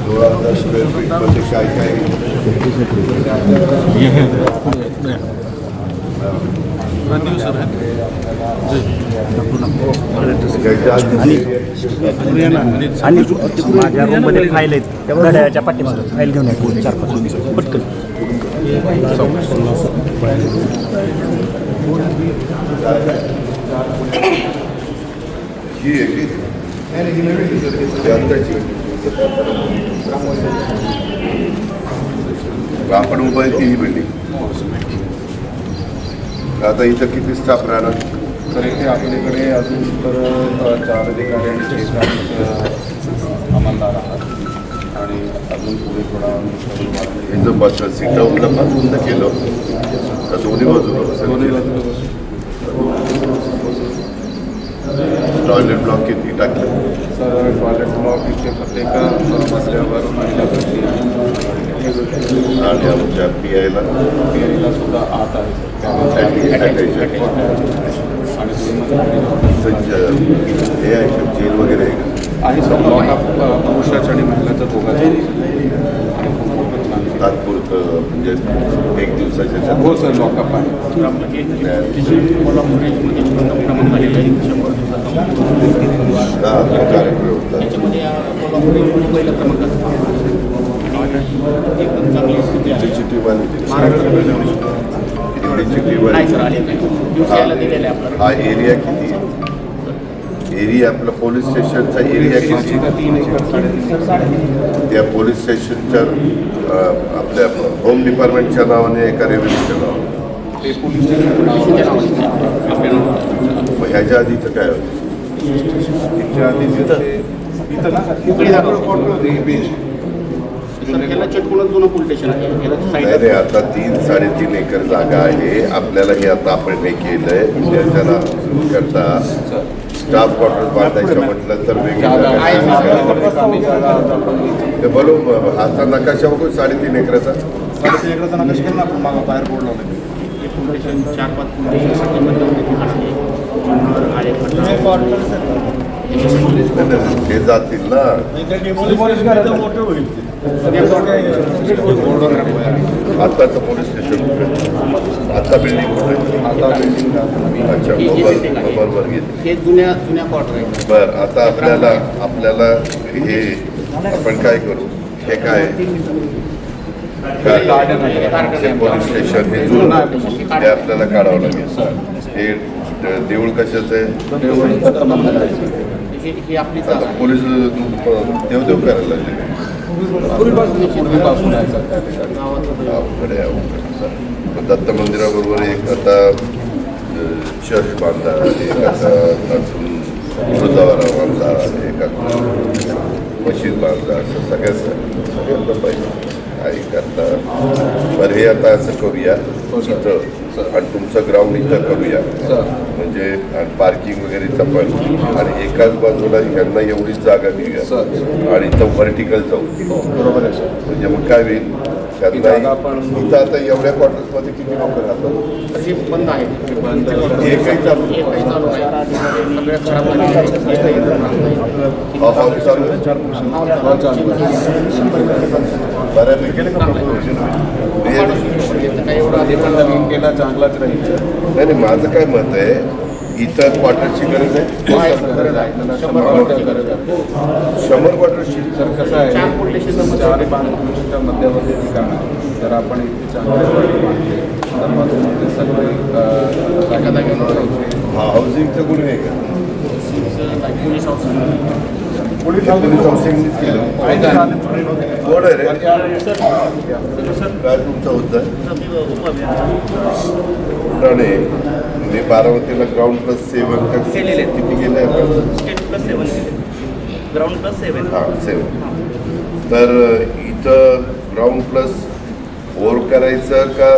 सोळा हजार स्क्वेअर फीटमध्ये काय काय आणि माझ्या रूममध्ये फाईल आहेत. त्या घड्याळ्याच्या पाठीमागे फाईल घेऊन या चार पाच पटकन. ही आहे की ही आपण उभं ती ही बिल्डिंग आता इथं किती स्टाफ राहणार? तर इथे आपल्याकडे अजून तर चार अधिकारी आणि अंमलदार आहात. आणि अजून पुढे थोडा जर बस सीट डाऊनला पण बंद केलं. तर दोन्ही बाजूला दोन्ही बसेल बाजूला बसून. टॉयलेट ब्लॉक किती टाकलं? तर टॉयलेट ब्लॉक इथे प्रत्येक अ, मजल्यावर महिला बसली आणि आमच्या पी आयला सुद्धा आत. आणि हे आहे का जेल वगैरे आहे का? सर. लॉकअप पुरुषाच्या आणि महिलाचं दोघांचं. आणि. तात्पुरतं म्हणजे एक दिवसाच्या हो सर लॉकअप आहे. हा, आली हा एरिया किती एरिया आपलं पोलीस स्टेशनचा एरिया किती त्या पोलीस स्टेशनच्या आपल्या होम डिपार्टमेंटच्या नावाने आहे का रेव्हेन्यूच्या नावाने. ते पोलीस स्टेशनच्या नावाने. मग ह्याच्या आधीचं काय होतं? आधी तिथे इथं ना? नाही आता तीन साडेतीन एकर जागा आहे. आपल्याला हे आता आपण हे केलंय. त्याला करता स्टाफ क्वार्टर बांधायचं म्हटलं तर वेगळी जागा आहे. ते बरोबर आता नकाशा बघू साडेतीन एकराचा. साडेतीन एकराचा नकाश केला ना आपण मागं बाहेर बोर्ड लावले. ते जातील ना. आताचं पोलीस स्टेशन आता बिल्डिंग आता बिल्डिंग अच्छा मोबाईलवर घेतली हे बर आता आपल्याला आपल्याला हे आपण काय करू? हे काय? पोलीस स्टेशन हे आपल्याला काढावं लागेल. हे देऊळ कशाचं आहे? आता. पोलीस देवदेव करायला लागले. दत्त मंदिराबरोबर एक आता चर्च बांधला एक आता अजून गुरुद्वारा बांधला एक आता मशीद बांधला असं सगळ्याच सगळ्यांना पाहिजे. काही करता. बरं हे आता असं करूया. इथं आणि तुमचं ग्राउंड इथं करूया. म्हणजे आणि पार्किंग वगैरेचं पण. आणि एकाच बाजूला ह्यांना एवढीच जागा देऊया सर. आणि इथं व्हर्टिकल जाऊ. बरोबर आहे सर. म्हणजे मग काय होईल? त्यांना इथं आता एवढ्या क्वार्टर्समध्ये किती लोक राहतात? हे एकही चालू हे चालू हा हॉल? बऱ्यापैकी. काही एवढं आधी पण नवीन केला चांगलाच राहील. नाही नाही माझं काय मत आहे इथं क्वार्टरची गरज आहे. हो, गरज आहे. आपल्याला शंभर क्वार्टरची सर कसं आहे चार किलोमीटरच्या मध्यावर्ती ठिकाण आहे जर आपण इथे चांगले क्वार्टर बांधले तर मग ते सगळे अ, जागा जागेवर राहायचे. हा हाऊसिंगचं गुन्हे आहे का? पोलीस हाऊस पोलीस हाऊसिंगनीच केलं. कोण आहे रे? काय तुमचा मुद्दा पुराणे मी बारामतीला ग्राउंड प्लस सेवन. किती गेले ग्राउंड प्लस सेवन हा सेवन तर इथं ग्राउंड प्लस फोर करायचं का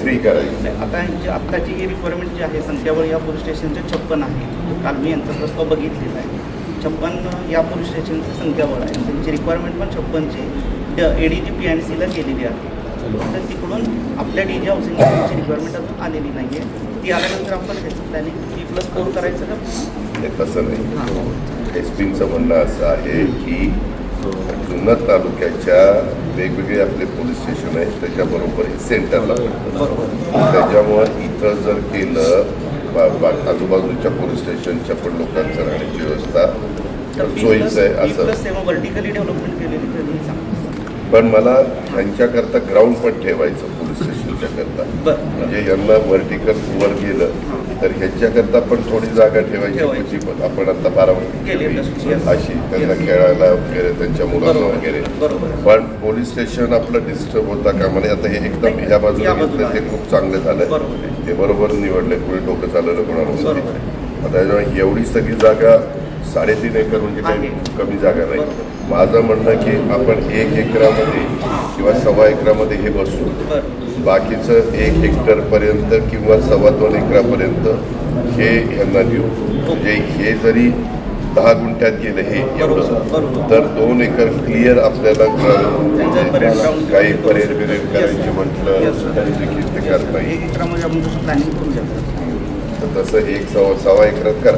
थ्री करायचं? आता यांची आत्ताची ही रिक्वायरमेंट जी आहे संख्याबळ या पोलीस स्टेशनच्या छप्पन आहे. काल मी यांचा प्रस्ताव बघितलेला आहे. छप्पन या पोलीस स्टेशनची संख्याबळ आहे. त्यांची रिक्वायरमेंट पण छप्पनची A D G P N सीला केलेली आहे. तर तिकडून आपल्या डी जी हाऊसिंग त्यांची रिक्वायरमेंट अजून आलेली नाही आहे ती आल्यानंतर आपण त्याचं प्लॅनिंग टी प्लस फोर करायचं का? हे तसं नाही. एस पीचं म्हणणं असं आहे की जुन्नर तालुक्याच्या वेगवेगळे आपले पोलीस स्टेशन आहेत त्याच्याबरोबर हे सेंटरला पडतं. त्याच्यामुळं इथं जर केलं बा- बा- आजूबाजूच्या पोलीस स्टेशनच्या पण लोकांचं राहण्याची व्यवस्था सोयीचं आहे असं. व्हर्टिकली डेव्हलपमेंट केलेली पण मला ह्यांच्याकरता ग्राउंड पण ठेवायचं पोलीस स्टेशनच्या करता म्हणजे यांना व्हर्टिकल वर गेलं तर ह्याच्याकरता पण थोडी जागा ठेवायची पण आपण आता बारामती. अशी त्यांना खेळायला वगैरे त्यांच्या मुलांना. वगैरे. पण पोलीस स्टेशन आपलं डिस्टर्ब होता का म्हणजे आता हे एकदम ह्या बाजूला या बाजूला घेतलं ते. खूप चांगलं झालं. ते बरोबर निवडले पुढे डोकं चालवलं कोणाला माहिती. आता एवढी सगळी जागा साडेतीन एकर म्हणजे काही. कमी जागा नाही. माझं म्हणणं की आपण एक एकरामध्ये किंवा सव्वा एकरामध्ये हे बसू. बाकीचं एक हेक्टरपर्यंत किंवा सव्वा दोन एकरापर्यंत हे यांना देऊ. म्हणजे हे जरी दहा गुंठ्यात गेलं हे एवढं. तर दोन एकर क्लिअर आपल्याला ground- काही परेड बिरेड करायची. म्हटलं. तरी करता येईल तसं एक सव्वा सव्वा एकरात करा.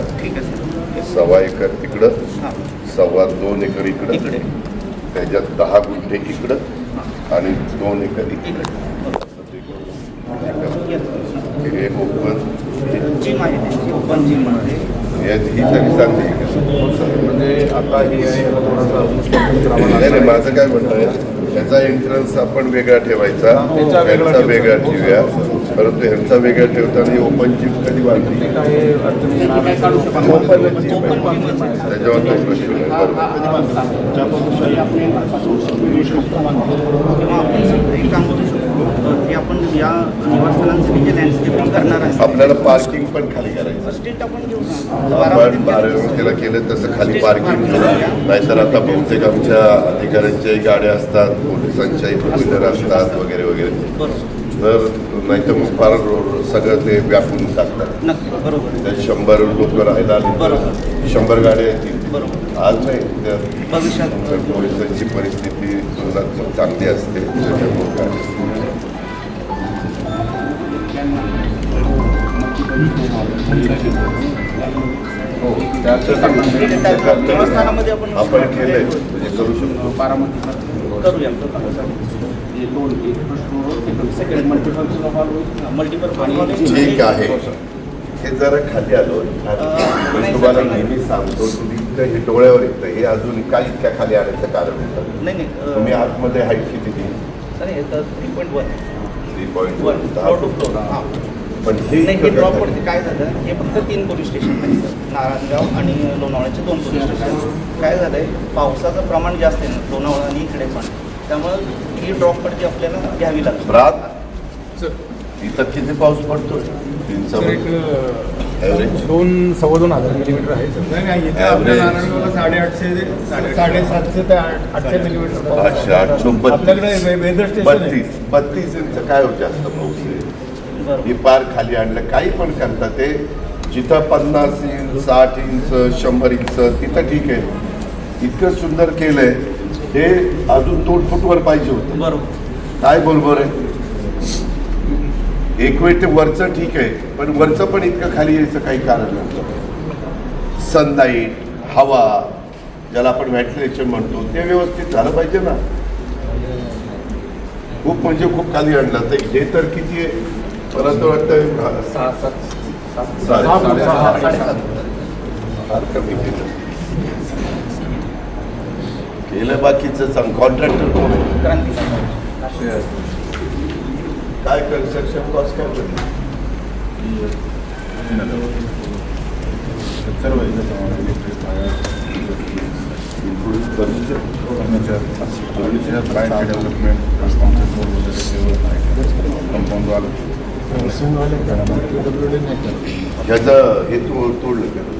सव्वा एकर तिकडं. सव्वा दोन एकर इकडं इकडे त्याच्यात दहा गुंठे इकडं आणि दोन एकर इकडं. हे ओपन ही तरी. म्हणजे आता हे. माझं काय म्हणणं आहे त्याचा एंट्रन्स आपण वेगळा ठेवायचा त्याचा वेगळा. ठेवूया परंतु ह्यांचा वेगळा ठेवताना ही ओपन जिम कधी काही आहे. त्याच्यावर तो प्रश्न नाही. आपल्याला पार्किंग पण खाली करायचं आपण बारामतीला केलं तसं खाली पार्किंग नाहीतर आता बहुतेक आमच्या अधिकाऱ्यांच्याही गाड्या असतात पोलिसांच्याही टू व्हीलर असतात वगैरे वगैरे. तर नाहीतर मग फार सगळं ते व्यापून टाकतात. नक्की बरोबर. त्यात शंभर लोक राहायला आली तर बरोबर. शंभर गाड्या येतील बरोबर. आज नाही तर तर पोलिसांची परिस्थिती तुलनात्मक चांगली असते. त्याच्यामुळे काय हो, आपण केलंय म्हणजे करू शकतो. बारामती करूया. ठीक आहे. हे जरा खाली आलो. मी तुम्हाला नेहमी सांगतो तुम्ही इतकं हे डोळ्यावर येतं हे अजून काय इतक्या खाली आण्याचं कारण होतं. नाही नाही तुम्ही आतमध्ये हाईट किती दिली? सर हे तर three point one three point one floor to floor हां. पण हे हे ड्रॉप वरती काय झालं हे फक्त तीन पोलीस स्टेशन नारायणगाव आणि लोणावळ्याचे दोन पोलीस स्टेशन. काय झालंय पावसाचं प्रमाण जास्त आहे ना लोणावळा आणि इकडे पण. त्यामुळं ही ड्रॉप पडती आपल्याला घ्यावी लागते. रात? इथं किती पाऊस पडतोय? तीन ॲव्हरेज दोन सव्वा दोन हजार मिलीमीटर आहे सर. नाही नाही इथे आपल्या Average. नारायणगावला साडेआठशे ते साडेसातशे ते आठ- आठशे मिलीमीटर पाऊस आहे. आठशे आपल्याकडे वे- वेदर स्टेशन आहे. बत्तीस बत्तीस इंच काय होत जास्त पाऊस आहे? बरोबर. ही पार खाली आणलं काही पण करतात ते. जिथं पन्नास इंच साठ इंच शंभर इंच तिथं ठीक आहे. इतकं सुंदर केलंय. हे अजून दोन फूटवर पाहिजे होतं बरोबर काय बरोबर आहे एक वेळ ते वरचं ठीक आहे पण वरचं पण इतकं खाली यायचं काही कारण नव्हतं सनलाईट हवा ज्याला आपण व्हॅटिलेशन म्हणतो ते व्यवस्थित झालं पाहिजे ना खूप म्हणजे खूप खाली आणलं तर हे तर किती आहे मला तर वाटतं सहा सात साडे- साडेसात फार कमी केलं बाकीचं चांग कॉन्ट्रॅक्टर कोण आहे? क्रांती काय कन्स्ट्रक्शन कॉस्ट काय सर्व फ्लाईट डेव्हलपमेंट कंपाऊंड आलं ह्याचं हे तोड तोडलं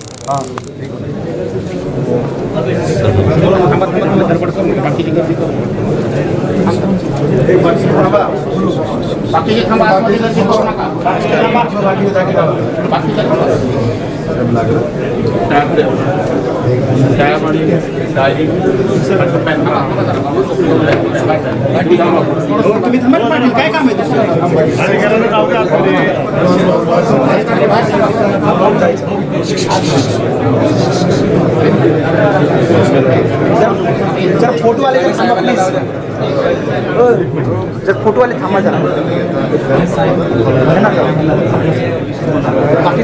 तुम्ही थांबा ना पाटील काय काम आहे तुमचं? जर फोटो आले तर थांबा प्लीज जर फोटो आले थांबा जरा. है ना बाकी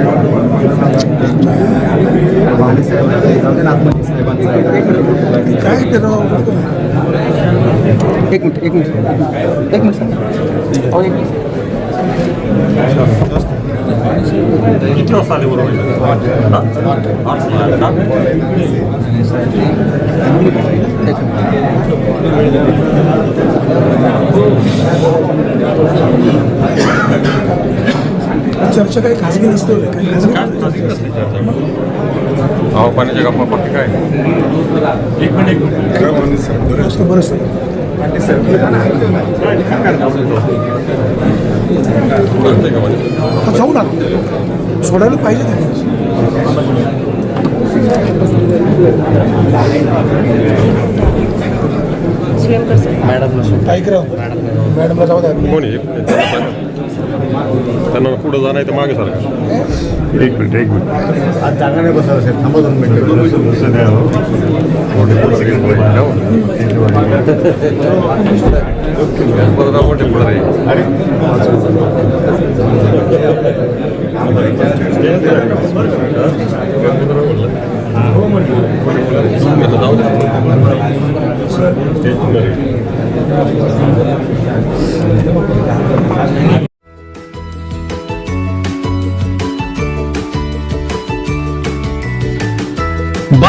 मिनिट एक मिनिट. एक मिनिट सर. अहो, एक मिनिट. किती वाजता आले बरोबर? चर्चा काही खाजगी नसते काही खाजगी हवा पाण्याच्या गप्पा पक्की काय? असतं बरं सर. जाऊ ना. सोडायला पाहिजे मॅडमला जाऊ द्या. कोणी त्यांना पुढं जाणार तर मागे सारखं. एक मिनिट एक मिनिट आज जागा नाही बसला असेल थांबा दोन मिनिटं मोठे